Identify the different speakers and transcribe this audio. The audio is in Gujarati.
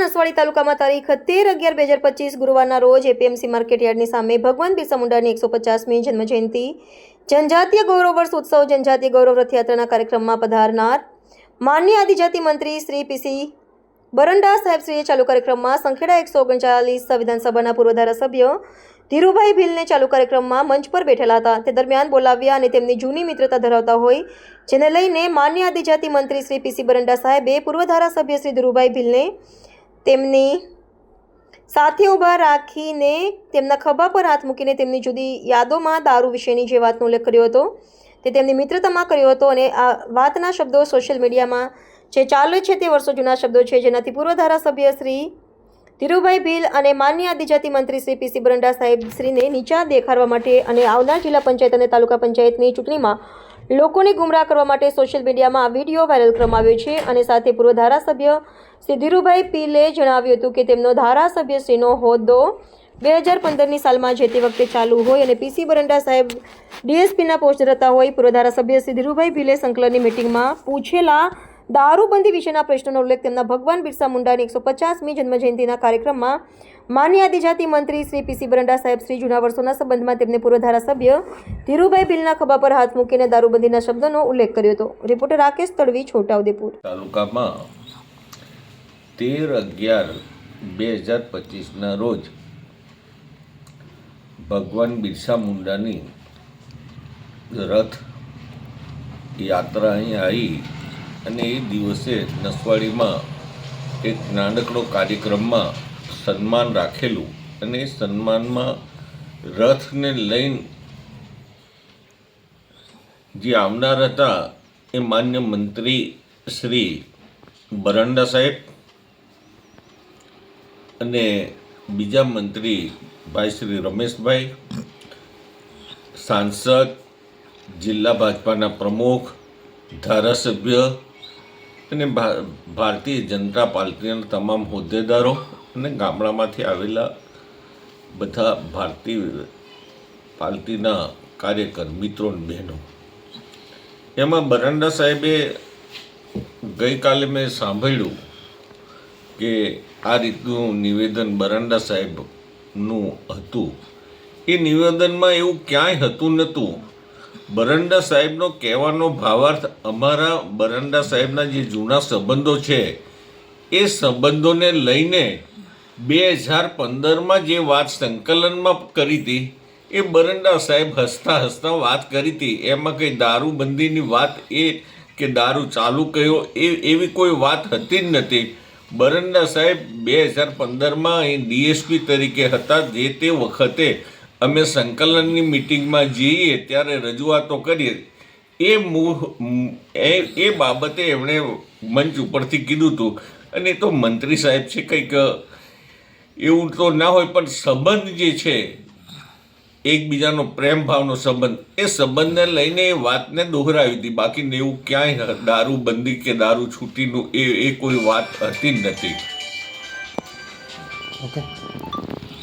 Speaker 1: નસવાડી તાલુકામાં તારીખ તેર અગિયાર બે હજાર પચીસ ગુરુવારના રોજ એપીએમસી માર્કેટયાર્ડની સામે ભગવાન બિરસા મુંડાની એકસો પચાસમી જન્મજયંતિ, જનજાતીય ગૌરવ વર્ષ ઉત્સવ, જનજાતીય ગૌરવ રથયાત્રાના કાર્યક્રમમાં પધારનાર માન્ય આદિજાતિ મંત્રી શ્રી પીસી બરંડા સાહેબશ્રીએ ચાલુ કાર્યક્રમમાં સંખેડા એકસો ઓગણચાલીસ વિધાનસભાના પૂર્વ ધારાસભ્ય ધીરુભાઈ ભીલને ચાલુ કાર્યક્રમમાં મંચ પર બેઠેલા હતા. તે દરમિયાન બોલાવ્યા અને તેમની જૂની મિત્રતા ધરાવતા હોય, જેને લઈને માન્ય આદિજાતિ મંત્રી શ્રી પીસી બરંડા સાહેબે પૂર્વ ધારાસભ્ય શ્રી ધીરુભાઈ ભીલને તેમની સાથે ઊભા રાખીને તેમના ખભા પર હાથ મૂકીને તેમની જુદી યાદોમાં દારૂ વિશેની જે વાતનો ઉલ્લેખ કર્યો હતો, તે તેમની મિત્રતામાં કર્યો હતો અને આ વાતના શબ્દો સોશિયલ મીડિયામાં જે ચાલે છે તે વર્ષો જૂના શબ્દો છે, જેનાથી પૂર્વ ધારાસભ્ય શ્રી ધીરુભાઈ ભીલ અને માન્ય આદિજાતિ મંત્રી શ્રી પીસી બરંડા સાહેબ શ્રીને નીચા દેખાડવા માટે અને આવનાર જિલ્લા પંચાયત અને તાલુકા પંચાયતની ચૂંટણીમાં લોકોને ગુમરાહ કરવા માટે સોશિયલ મીડિયામાં આ વીડિયો વાયરલ કરવામાં આવ્યો છે અને સાથે પૂર્વ ધારાસભ્ય શ્રી ધીરુભાઈ પીલે જણાવ્યું હતું કે તેમનો ધારાસભ્ય શ્રીનો હોદ્દો બે હજાર પંદરની સાલમાં જે તે વખતે ચાલુ હોય અને પીસી બરંડા સાહેબ ડીએસપીના પોસ્ટ રહેતા હોય, પૂર્વ ધારાસભ્ય શ્રી ધીરુભાઈ ભીલે સંકલનની મિટિંગમાં પૂછેલા દારૂબંધી વિશેના પ્રશ્નનો ઉલ્લેખ તેમના ભગવાન બિરસા મુંડાની એકસો પચાસમી જન્મજયંતિના કાર્યક્રમમાં માન્ય આદિજાતિ મંત્રી શ્રી પીસી બરંડા સાહેબ શ્રી જૂના વર્ષોના સંબંધમાં તેમને પૂર્વ ધારાસભ્ય ધીરુભાઈ ભીલના ખભા પર હાથ મૂકીને દારૂબંધીના શબ્દનો ઉલ્લેખ કર્યો હતો. રિપોર્ટર રાકેશ તડવી, છોટાઉદેપુર.
Speaker 2: તાલુકામાં તેર અગિયાર બે હજાર પચીસના રોજ ભગવાન બિરસા મુંડાની રથ યાત્રા અહીં આવી. અને એ દિવસે નસવાડીમાં એક નાનકડો કાર્યક્રમમાં સન્માન રાખેલું અને એ સન્માનમાં રથને લઈને જે આવનાર હતા એ માન્ય મંત્રી શ્રી બરંડા સાહેબ અને બીજા મંત્રી ભાઈ શ્રી રમેશભાઈ, સાંસદ, જિલ્લા ભાજપાના પ્રમુખ, ધારાસભ્ય અને ભારતીય જનતા પાર્ટીના તમામ હોદ્દેદારો અને ગામડામાંથી આવેલા બધા ભારતીય પાર્ટીના કાર્યકર મિત્રો બહેનો. એમાં બરંડા સાહેબે ગઈકાલે મેં સાંભળ્યું કે આ રીતનું નિવેદન બરંડા સાહેબનું હતું. એ નિવેદનમાં એવું ક્યાંય હતું નહોતું બરંડા સાહેબનો કહેવાનો ભાવાર્થ અમારા બરંડા સાહેબના જે જૂના સંબંધો છે, એ સંબંધોને લઈને બે હજાર પંદરમાં જે વાત સંકલનમાં કરી હતી, એ બરંડા સાહેબ હસતા હસતા વાત કરી હતી. એમાં કંઈ દારૂબંધીની વાત એ કે દારૂ ચાલુ કયો એ એવી કોઈ વાત હતી જ નથી. બરંડા સાહેબ બે હજાર પંદરમાં અહીં ડીએસપી તરીકે હતા, જે તે વખતે અમે સંકલનની મિટિંગમાં જઈએ ત્યારે રજૂઆતો કરીએ. એ એ બાબતે એમણે મંચ ઉપરથી કીધું હતું. અને એ તો મંત્રી સાહેબ છે કંઈક એવું તો ના હોય, પણ સંબંધ જે છે, એકબીજાનો પ્રેમ ભાવનો સંબંધ, એ સંબંધને લઈને એ વાતને દોહરાવી હતી. બાકી એવું ક્યાંય દારૂ બંદી કે દારૂ છૂટીનું એ એ કોઈ વાત હતી જ નથી.
Speaker 3: ઓકે.